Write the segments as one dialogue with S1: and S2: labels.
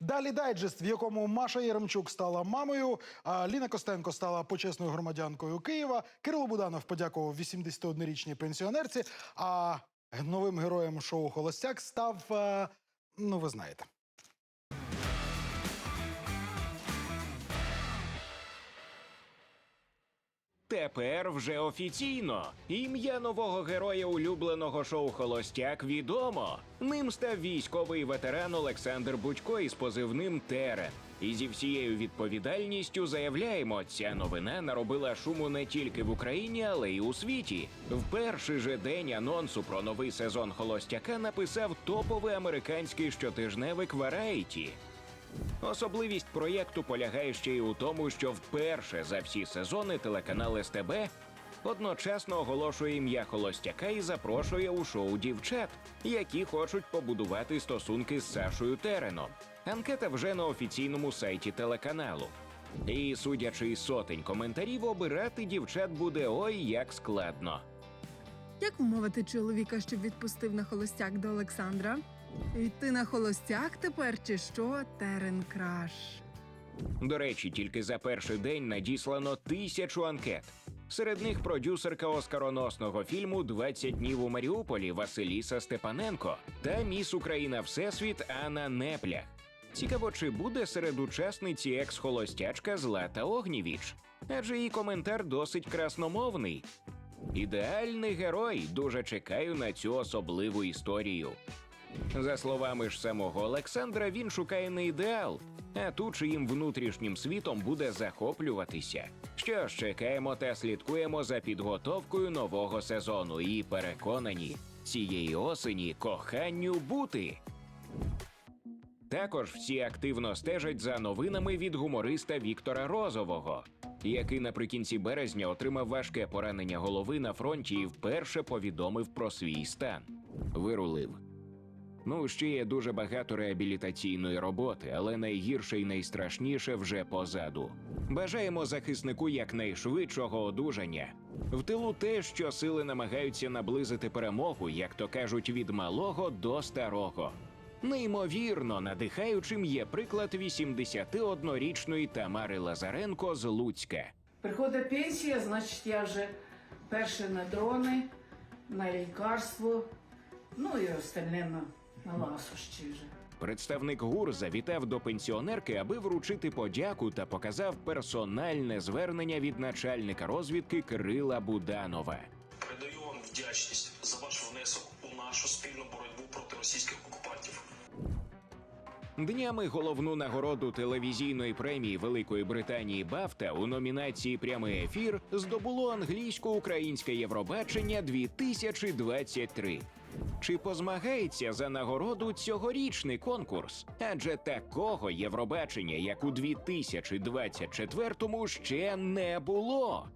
S1: Далі дайджест, в якому Маша Єремчук стала мамою, а Ліна Костенко стала почесною громадянкою Києва. Кирило Буданов подякував 81-річній пенсіонерці. А новим героєм шоу Холостяк став. е, ну, ви знаєте.
S2: Тепер вже офіційно ім'я нового героя улюбленого шоу Холостяк відомо. Ним став військовий ветеран Олександр Будько із позивним Терен. І зі всією відповідальністю заявляємо, ця новина наробила шуму не тільки в Україні, але й у світі. В перший же день анонсу про новий сезон Холостяка написав топовий американський щотижневик Variety. Особливість проєкту полягає ще й у тому, що вперше за всі сезони телеканал СТБ одночасно оголошує ім'я холостяка і запрошує у шоу дівчат, які хочуть побудувати стосунки з Сашою Тереном. Анкета вже на офіційному сайті телеканалу. І, судячи із сотень коментарів, обирати дівчат буде ой як складно.
S3: Як вмовити чоловіка, щоб відпустив на холостяк до Олександра? Йти на холостяк тепер чи що? Терен краш.
S2: До речі, тільки за перший день надіслано тисячу анкет. Серед них продюсерка оскароносного фільму «20 днів у Маріуполі Василіса Степаненко та міс Україна Всесвіт Анна Неплях. Цікаво, чи буде серед учасниці екс-холостячка Злата Огнівіч, адже її коментар досить красномовний. Ідеальний герой. Дуже чекаю на цю особливу історію. За словами ж самого Олександра, він шукає не ідеал, а ту, чиїм внутрішнім світом буде захоплюватися. Що ж, чекаємо та слідкуємо за підготовкою нового сезону і переконані, цієї осені коханню бути. Також всі активно стежать за новинами від гумориста Віктора Розового, який наприкінці березня отримав важке поранення голови на фронті і вперше повідомив про свій стан. Вирулив. Ну, ще є дуже багато реабілітаційної роботи, але найгірше і найстрашніше вже позаду. Бажаємо захиснику якнайшвидшого одужання. В тилу те, що сили намагаються наблизити перемогу, як то кажуть, від малого до старого. Неймовірно надихаючим є приклад 81-річної Тамари Лазаренко з Луцька.
S4: Приходить пенсія, значить я вже перше на дрони, на лікарство, ну і остальне на, на ласощі вже.
S2: Представник ГУР завітав до пенсіонерки, аби вручити подяку та показав персональне звернення від начальника розвідки Кирила Буданова.
S5: Передаю вам вдячність за ваш внесок у нашу спільну боротьбу проти російських окупантів.
S2: Днями головну нагороду телевізійної премії Великої Британії Бафта у номінації Прямий ефір здобуло англійсько-українське Євробачення 2023. Чи позмагається за нагороду цьогорічний конкурс? Адже такого Євробачення, як у 2024-му, ще не було.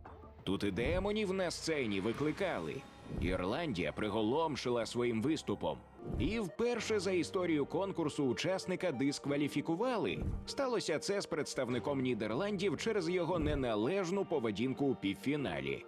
S2: Тут і демонів на сцені викликали. Ірландія приголомшила своїм виступом. І вперше за історію конкурсу учасника дискваліфікували. Сталося це з представником Нідерландів через його неналежну поведінку у півфіналі.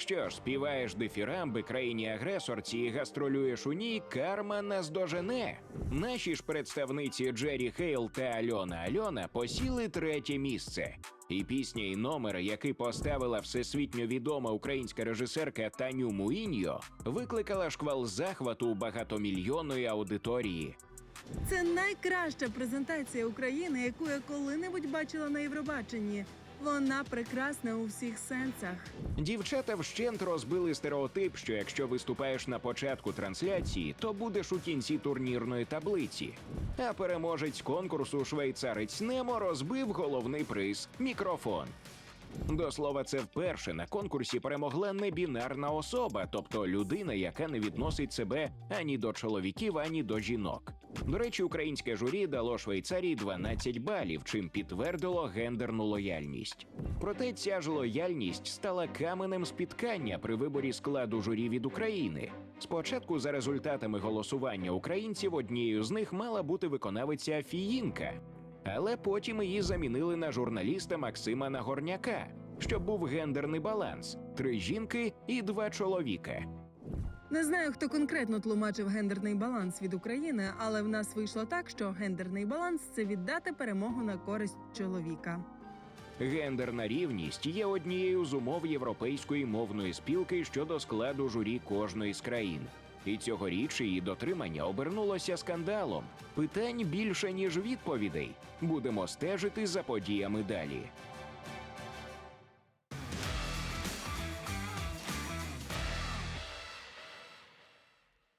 S2: Що ж, співаєш дифірамби країні-агресорці і гастролюєш у ній, карма нас дожене. Наші ж представниці Джері Хейл та Альона Альона посіли третє місце. І пісня і номер, який поставила всесвітньо відома українська режисерка Таню Муіньо, викликала шквал захвату у багатомільйонної аудиторії.
S3: Це найкраща презентація України, яку я коли-небудь бачила на Євробаченні. Вона прекрасна у всіх сенсах.
S2: Дівчата вщент розбили стереотип, що якщо виступаєш на початку трансляції, то будеш у кінці турнірної таблиці. А переможець конкурсу швейцарець Немо розбив головний приз мікрофон. До слова, це вперше на конкурсі перемогла небінарна особа, тобто людина, яка не відносить себе ані до чоловіків, ані до жінок. До речі, українське журі дало Швейцарії 12 балів, чим підтвердило гендерну лояльність. Проте ця ж лояльність стала каменем спіткання при виборі складу журі від України. Спочатку, за результатами голосування українців, однією з них мала бути виконавиця Фіїнка, але потім її замінили на журналіста Максима Нагорняка, щоб був гендерний баланс: три жінки і два чоловіка.
S3: Не знаю, хто конкретно тлумачив гендерний баланс від України, але в нас вийшло так, що гендерний баланс це віддати перемогу на користь чоловіка.
S2: Гендерна рівність є однією з умов європейської мовної спілки щодо складу журі кожної з країн. І цьогоріч її дотримання обернулося скандалом. Питань більше ніж відповідей. Будемо стежити за подіями далі.